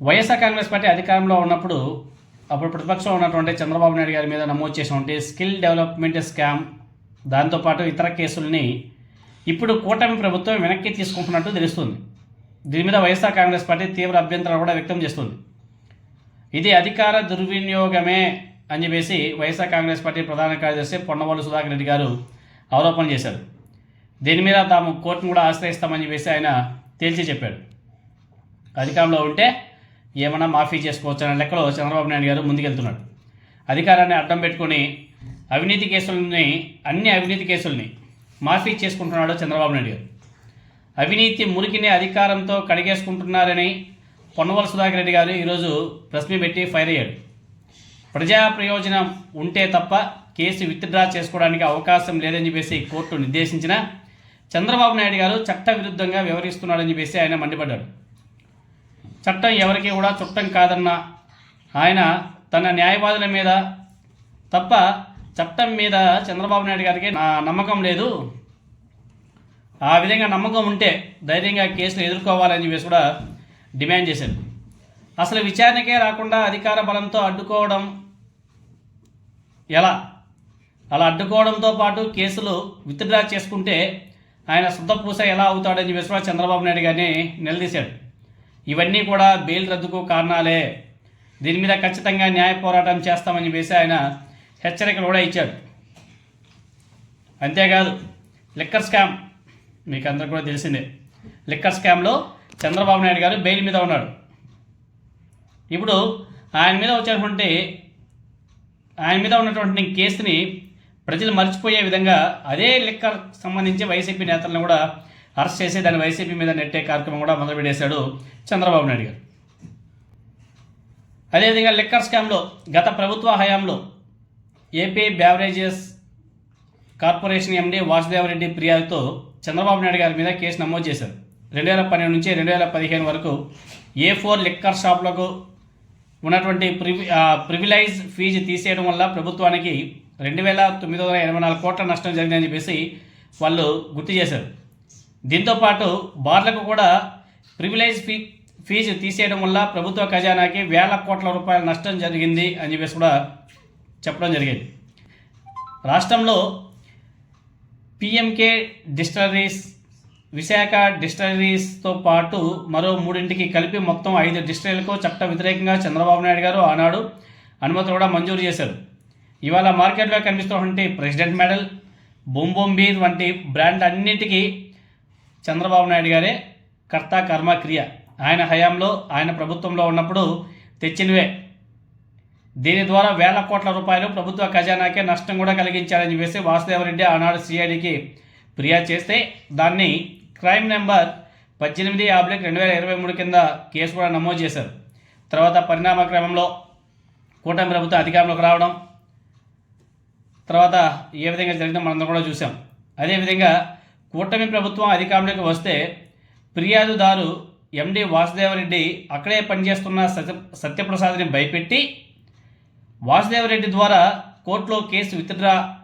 YSR Congress party అధికారంలో ఉన్నప్పుడు అప్పుడు ప్రతిపక్షంలో ఉన్నటువంటి చంద్రబాబు నాయుడు గారి మీద నమోదు చేసినటువంటి స్కిల్ డెవలప్మెంట్ స్కామ్ దాంతోపాటు ఇతర కేసుల్ని ఇప్పుడు కూటమి ప్రభుత్వం వెనక్కి తీసుకుంటున్నట్టు తెలుస్తుంది. దీని మీద వైఎస్ఆర్ కాంగ్రెస్ పార్టీ తీవ్ర అభ్యంతరాలు కూడా వ్యక్తం చేస్తుంది. ఇది అధికార దుర్వినియోగమే అని చెప్పేసి వైఎస్ఆర్ కాంగ్రెస్ పార్టీ ప్రధాన కార్యదర్శి పొన్నవాళ్ళు సుధాకర్ రెడ్డి గారు ఆరోపణ చేశారు. దీని మీద తాము కోర్టును కూడా ఆశ్రయిస్తామని చెప్పేసి ఆయన తేల్చి చెప్పాడు అధికారంలో ఉంటే ఏమైనా మాఫీ చేసుకోవచ్చు అనే లెక్కలో చంద్రబాబు నాయుడు గారు ముందుకెళ్తున్నాడు. అధికారాన్ని అడ్డం పెట్టుకొని అవినీతి కేసుల్ని అన్ని అవినీతి కేసుల్ని మాఫీ చేసుకుంటున్నాడు చంద్రబాబు నాయుడు గారు. అవినీతి మురికిని అధికారంతో కడిగేసుకుంటున్నారని పొన్నవల సుధాకర్ రెడ్డి గారు ఈరోజు ప్రశ్న పెట్టి ఫైర్ అయ్యాడు. ప్రజా ప్రయోజనం ఉంటే తప్ప కేసు విత్డ్రా చేసుకోవడానికి అవకాశం లేదని చెప్పేసి కోర్టు నిర్దేశించిన చంద్రబాబు నాయుడు గారు చట్టవిరుద్ధంగా వ్యవహరిస్తున్నాడని చెప్పేసి ఆయన మండిపడ్డాడు. చట్టం ఎవరికి కూడా చుట్టం కాదన్న ఆయన తన న్యాయవాదుల మీద తప్ప చట్టం మీద చంద్రబాబు నాయుడు గారికి నా నమ్మకం లేదు. ఆ విధంగా నమ్మకం ఉంటే ధైర్యంగా కేసును ఎదుర్కోవాలని చెప్పేసి కూడా డిమాండ్ చేశారు. అసలు విచారణకే రాకుండా అధికార బలంతో అడ్డుకోవడం ఎలా? అలా అడ్డుకోవడంతో పాటు కేసులు విత్డ్రా చేసుకుంటే ఆయన శుద్ధపూస ఎలా అవుతాడని చెప్పేసి కూడా చంద్రబాబు నాయుడు గారిని నిలదీశాడు ఇవన్నీ కూడా బెయిల్ రద్దుకు కారణాలే. దీని మీద ఖచ్చితంగా న్యాయ పోరాటం చేస్తామని చెప్పేసి ఆయన హెచ్చరికలు కూడా ఇచ్చాడు అంతేకాదు లిక్కర్ స్కామ్ మీకు అందరు కూడా తెలిసిందే. లిక్కర్ స్కామ్లో చంద్రబాబు నాయుడు గారు బెయిల్ మీద ఉన్నాడు ఇప్పుడు ఆయన మీద వచ్చినటువంటి ఆయన మీద ఉన్నటువంటి కేసుని ప్రజలు మర్చిపోయే విధంగా అదే లిక్కర్ సంబంధించి వైసీపీ నేతలను కూడా అరెస్ట్ చేసి దాన్ని వైసీపీ మీద నెట్టే కార్యక్రమం కూడా మొదలుపెట్టేశాడు చంద్రబాబు నాయుడు గారు. అదేవిధంగా లిక్కర్ స్కామ్లో గత ప్రభుత్వ హయాంలో AP beverages corporation MD Vasudevareddy ఫిర్యాదుతో చంద్రబాబు నాయుడు గారి మీద కేసు నమోదు చేశారు. రెండు వేల పన్నెండు నుంచి రెండు వేల పదిహేను వరకు ఏ ఫోర్ లిక్కర్ షాప్లకు ఉన్నటువంటి ప్రివి ప్రివిలైజ్ ఫీజు తీసేయడం వల్ల ప్రభుత్వానికి రెండు వేల తొమ్మిది వందల ఎనభై నాలుగు కోట్ల నష్టం జరిగిందని చెప్పేసి వాళ్ళు గుర్తు చేశారు. దీంతోపాటు బార్లకు కూడా ప్రివిలేజ్ ఫీ ఫీజు తీసేయడం వల్ల ప్రభుత్వ ఖజానాకి వేల కోట్ల రూపాయల నష్టం జరిగింది అని చెప్పేసి కూడా చెప్పడం జరిగింది. రాష్ట్రంలో పిఎంకే డిస్టలరీస్ విశాఖ డిస్టలరీస్తో పాటు మరో మూడింటికి కలిపి మొత్తం ఐదు డిస్టరీలకు చట్ట వ్యతిరేకంగా చంద్రబాబు నాయుడు గారు ఆనాడు అనుమతులు కూడా మంజూరు చేశారు. ఇవాళ మార్కెట్లో కనిపిస్తున్నటువంటి ప్రెసిడెంట్ మెడల్ బూమ్ బీర్ వంటి బ్రాండ్ అన్నింటికీ చంద్రబాబు నాయుడు గారే కర్త కర్మ క్రియ. ఆయన హయాంలో ఆయన ప్రభుత్వంలో ఉన్నప్పుడు తెచ్చినవే. దీని ద్వారా వేల కోట్ల రూపాయలు ప్రభుత్వ ఖజానాకే నష్టం కూడా కలిగించారని చెప్పేసి వాసుదేవరెడ్డి ఆనాడు సిఐడికి ఫిర్యాదు చేస్తే దాన్ని క్రైమ్ నెంబర్ పద్దెనిమిది ఆబ్లిక్ రెండు వేల ఇరవై మూడు కింద కేసు కూడా నమోదు చేశారు. తర్వాత పరిణామ క్రమంలో కూటమి ప్రభుత్వం అధికారంలోకి రావడం తర్వాత ఏ విధంగా జరిగిందో మనందరం కూడా చూసాం అదేవిధంగా కూటమి ప్రభుత్వం అధికారంలోకి వస్తే ఫిర్యాదుదారు ఎండి వాసుదేవరెడ్డి అక్కడే పనిచేస్తున్న సత్య సత్యప్రసాద్ని భయపెట్టి వాసుదేవరెడ్డి ద్వారా కోర్టులో కేసు విత్డ్రా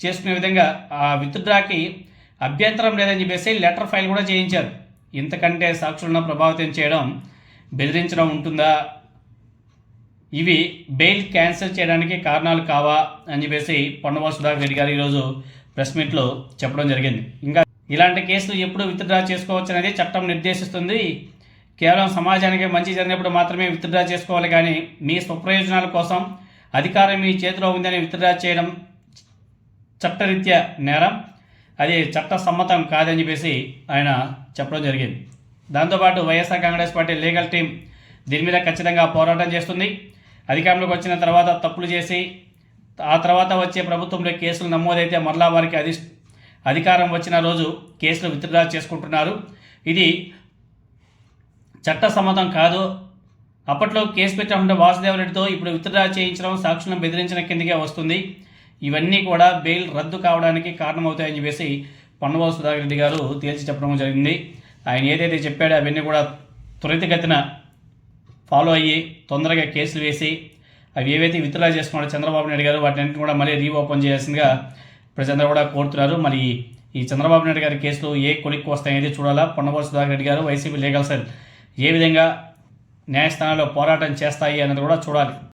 చేసుకునే విధంగా ఆ విత్డ్రాకి అభ్యంతరం లేదని చెప్పేసి లెటర్ ఫైల్ కూడా చేయించారు. ఇంతకంటే సాక్షులను ప్రభావితం చేయడం బెదిరించడం ఉంటుందా? ఇవి బెయిల్ క్యాన్సిల్ చేయడానికి కారణాలు కావా? అని చెప్పేసి పొన్నవాసు సుధాకర్ రెడ్డి గారు ఈరోజు ప్రెస్ మీట్లో చెప్పడం జరిగింది. ఇంకా ఇలాంటి కేసులు ఎప్పుడు విత్డ్రా చేసుకోవచ్చు అనేది చట్టం నిర్దేశిస్తుంది. కేవలం సమాజానికి మంచి జరిగినప్పుడు మాత్రమే విత్డ్రా చేసుకోవాలి కానీ మీ స్వప్రయోజనాల కోసం అధికారం మీ చేతిలో ఉందని విత్డ్రా చేయడం చట్టరీత్యా నేరం. అది చట్ట సమ్మతం కాదని చెప్పేసి ఆయన చెప్పడం జరిగింది. దాంతోపాటు YSR Congress party legal team దీని మీద ఖచ్చితంగా పోరాటం చేస్తుంది. అధికారంలోకి వచ్చిన తర్వాత తప్పులు చేసి ఆ తర్వాత వచ్చే ప్రభుత్వంలో కేసులు నమోదైతే మరలా వారికి అధి అధికారం వచ్చిన రోజు కేసులు విత్డ్రా చేసుకుంటున్నారు. ఇది చట్ట సమ్మతం కాదు. అప్పట్లో కేసు పెట్టినటువంటి వాసుదేవరెడ్డితో ఇప్పుడు విత్డ్రా చేయించడం సాక్షులను బెదిరించిన కిందకే వస్తుంది. ఇవన్నీ కూడా బెయిల్ రద్దు కావడానికి కారణమవుతాయని చెప్పేసి పొన్నవాసు సుధాకర్ రెడ్డి గారు తేల్చి చెప్పడం జరిగింది. ఆయన ఏదైతే చెప్పాడో అవన్నీ కూడా త్వరితగతిన ఫాలో అయ్యి తొందరగా కేసులు వేసి అవి ఏవైతే విత్డ్రా చేసుకున్నారో చంద్రబాబు నాయుడు గారు వాటిని కూడా మళ్ళీ రీఓపెన్ చేయాల్సిందిగా ప్రజలందరూ కూడా కోరుతున్నారు. మరి ఈ చంద్రబాబు నాయుడు గారి కేసులు ఏ కొలిక్కి వస్తాయనేది చూడాలా? పొన్నవాసు సుధాకర్ రెడ్డి గారు వైసీపీ లీగల్ సెల్ ఏ విధంగా న్యాయస్థానాల్లో పోరాటం చేస్తాయి అన్నది కూడా చూడాలి.